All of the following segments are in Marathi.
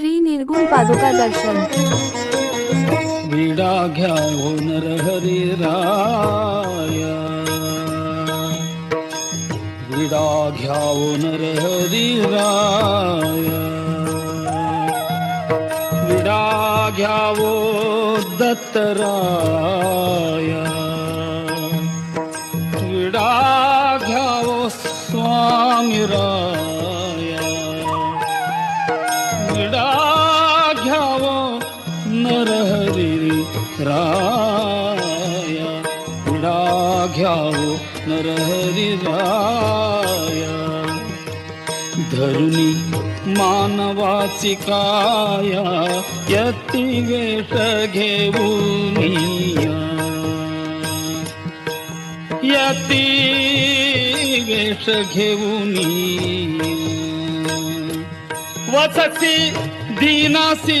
श्री निर्गुण पादुका दर्शन. विडा घ्यावो नरहरी राया. विडा घ्यावो नरहरी राया. विडा घ्यावो दत्तराया विडा घ्यावो स्वामी राया. नरहरी राया। विडा घ्यावो नरहरी राया। धरुणी मानवाची काया यती वेष घेऊन यती वेष घेऊन वसती दीनासी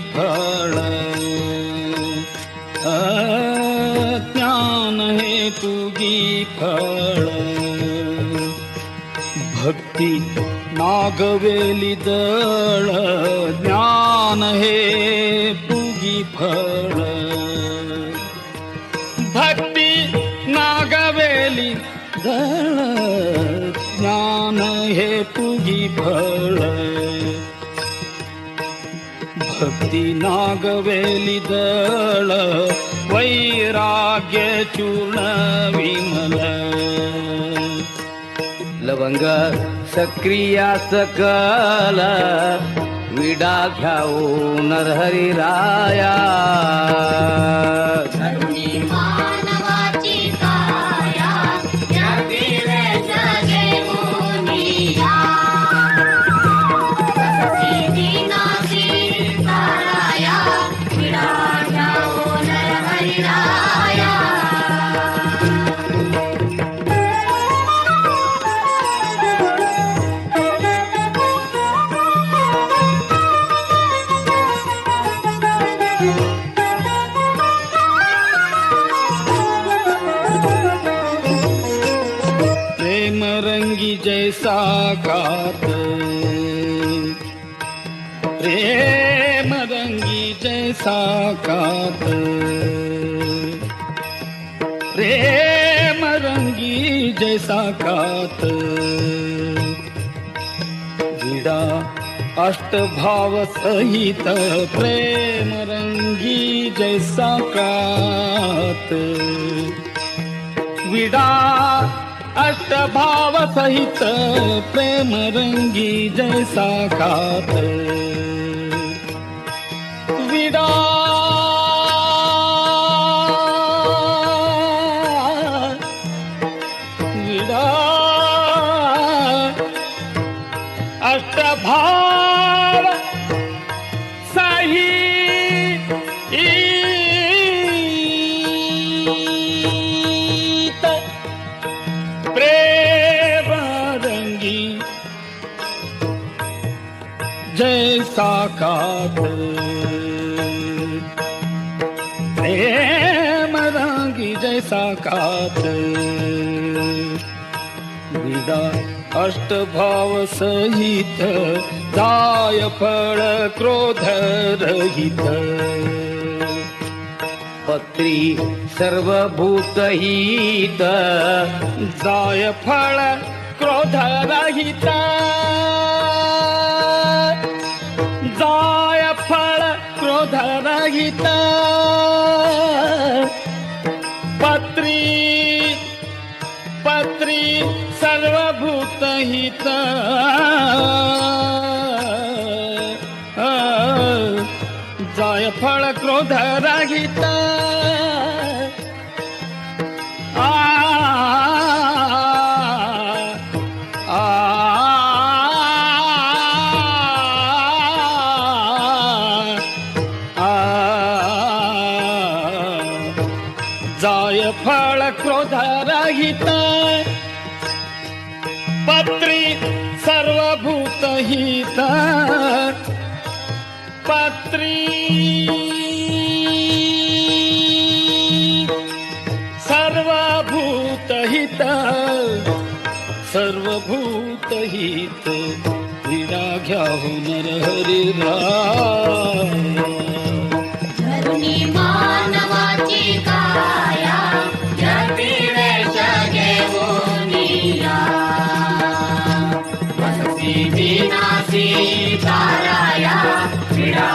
फल ज्ञान हे फल भक्ति नागवेली दळ ज्ञान हे पुगी फळ ಸತ್ತಿನಾಗವೇಲಿದಳ ವೈರಾಗ್ಯ ಚೂರ್ಣ ವಿಮಲ. ಲವಂಗ चूर्णीमलङ्गक्रिया सकल विडाखाओ नरहरि राया रंगी जैसा कात प्रेम रंगी जैसा कात जैसा कात। विडा अष्टभाव सहित प्रेम रंगी जैसा कात। विडा अष्टभाव सहित प्रेम रंगी जैसा खात विडा अष्टभाव सही प्रेमरङ्गी मरङ्गी जै प्रेमरङ्गी प्रे मरङ्गी विदा अष्टभाव सहित दाय फळ क्रोध रहित पत्री सर्वभूत हित जाय फळ क्रोध रहित जाय फळ क्रोध रहित सर्वभूत जायफळ क्रोध क्रोध रहित आ आ क्रोध रहित पत्री सर्वभूत हित पत्री सर्वभूत हित सर्वभूत हित विडा घ्याहून हो हरिरा विनाशी ताराया विडा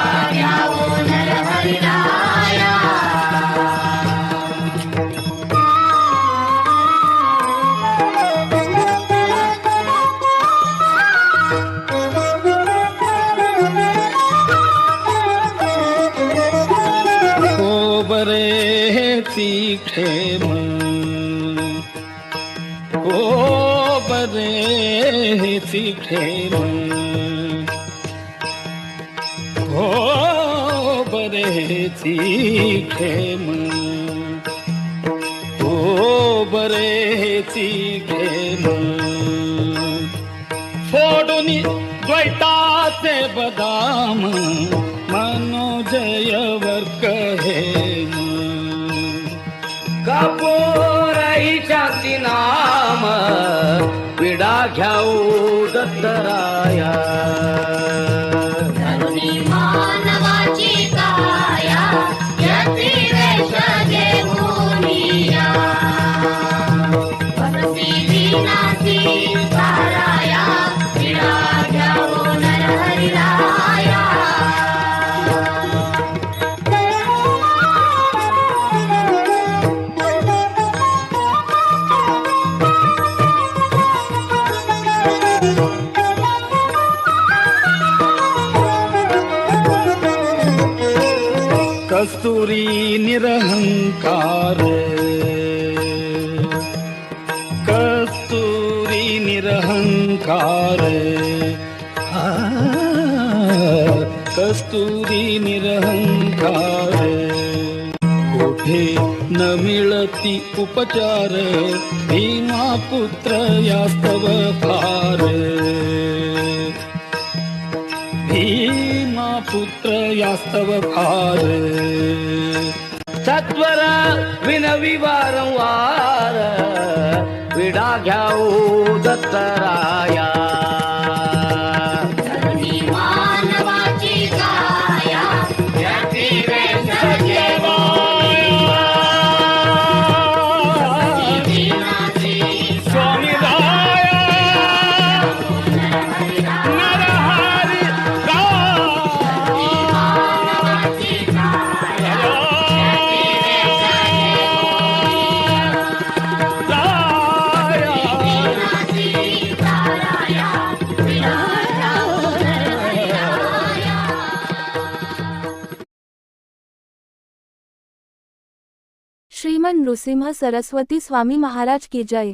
नरहरिराया. हो बरे तीठे मन हो बरेची खेम हो बरेची खेम फोडून द्वैताचे बदाम मनोजयवर कहे कापोराई शांती नाम विडा घ्याऊ दत्तराया. कस्तूरी निरहङ्कार कस्तूरी निरहङ्कार कस्तूरी निरहङ्कार कोठे न मिळति उपचार भीमापुत्र यास्तव भार पुत्र यास्तव भार। सत्वर विनवी वारंवार विडा घ्याऊ दत्तराया। श्रीमन नृसिंह सरस्वती स्वामी महाराज की जय.